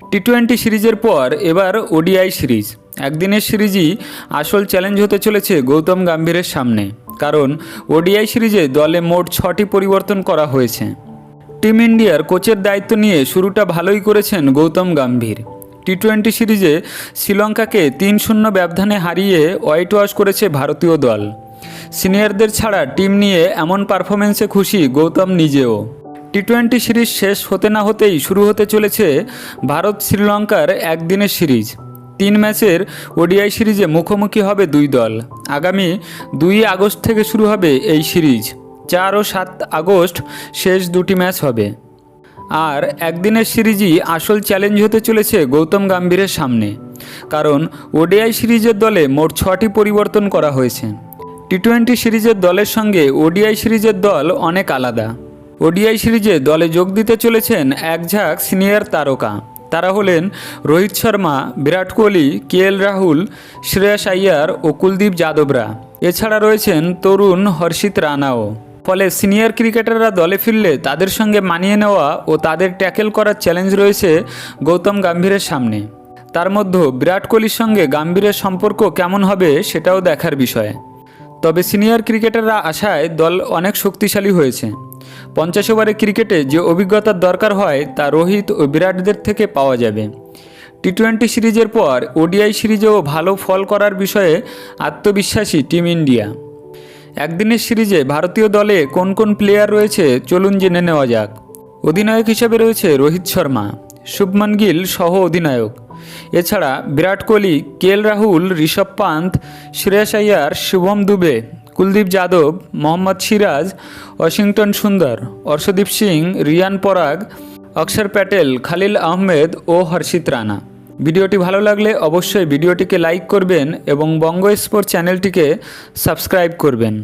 T twenty সিরিজের পর এবার ওডিআই সিরিজ। একদিনের সিরিজই আসল চ্যালেঞ্জ হতে চলেছে গৌতম গাম্ভীরের সামনে, কারণ ওডিআই সিরিজে দলে মোট ছটি পরিবর্তন করা হয়েছে। টিম ইন্ডিয়ার কোচের দায়িত্ব নিয়ে শুরুটা ভালোই করেছেন গৌতম গাম্ভীর। টি টোয়েন্টি সিরিজে শ্রীলঙ্কাকে তিন শূন্য ব্যবধানে হারিয়ে হোয়াইট ওয়াশ করেছে ভারতীয় দল। সিনিয়রদের ছাড়া টিম নিয়ে এমন পারফরমেন্সে খুশি গৌতম নিজেও। টি টোয়েন্টি সিরিজ শেষ হতে না হতেই শুরু হতে চলেছে ভারত শ্রীলঙ্কার একদিনের সিরিজ। তিন ম্যাচের ওডিআই সিরিজে মুখোমুখি হবে দুই দল। আগামী দুই আগস্ট থেকে শুরু হবে এই সিরিজ। চার ও সাত আগস্ট শেষ দুটি ম্যাচ হবে। আর একদিনের সিরিজই আসল চ্যালেঞ্জ হতে চলেছে গৌতম গাম্ভীরের সামনে। কারণ ওডিআই সিরিজের দলে মোট ছটি পরিবর্তন করা হয়েছে। টি টোয়েন্টি সিরিজের দলের সঙ্গে ওডিআই সিরিজের দল অনেক আলাদা। ওডিআই সিরিজে দলে যোগ দিতে চলেছেন এক ঝাঁক সিনিয়র তারকা। তারা হলেন রোহিত শর্মা, বিরাট কোহলি, কে এল রাহুল, শ্রেয়াস আইয়ার ও কুলদীপ যাদবরা। এছাড়া রয়েছেন তরুণ হর্ষিত রানাও। ফলে সিনিয়র ক্রিকেটাররা দলে ফিরলে তাদের সঙ্গে মানিয়ে নেওয়া ও তাদের ট্যাকেল করার চ্যালেঞ্জ রয়েছে গৌতম গাম্ভীরের সামনে। তার মধ্যে বিরাট কোহলির সঙ্গে গাম্ভীরের সম্পর্ক কেমন হবে সেটাও দেখার বিষয়। তবে সিনিয়র ক্রিকেটাররা আশায় দল অনেক শক্তিশালী হয়েছে। পঞ্চাশ ওভারে ক্রিকেটে যে অভিজ্ঞতার দরকার হয় তা রোহিত ও বিরাটদের থেকে পাওয়া যাবে। টি টোয়েন্টি সিরিজের পর ওডিআই সিরিজেও ভালো ফল করার বিষয়ে আত্মবিশ্বাসী টিম ইন্ডিয়া। একদিনের সিরিজে ভারতীয় দলে কোন কোন প্লেয়ার রয়েছে চলুন জেনে নেওয়া যাক। অধিনায়ক হিসেবে রয়েছে রোহিত শর্মা, শুভমান গিল সহ অধিনায়ক। এছাড়া বিরাট কোহলি, কে রাহুল, ঋষভ পান্ত শ্রেয়াস আইয়ার শুভম দুবে কুলদীপ যাদব, মোহাম্মদ সিরাজ, ওয়াশিংটন সুন্দর, অর্শদীপ সিং, রিয়ান পরাগ, অক্ষর প্যাটেল, খালিল আহমেদ ও হর্ষিত রানা। ভিডিওটি ভালো লাগলে অবশ্যই ভিডিওটিকে লাইক করবেন এবং বঙ্গ স্পোর্ট চ্যানেলটিকে সাবস্ক্রাইব করবেন।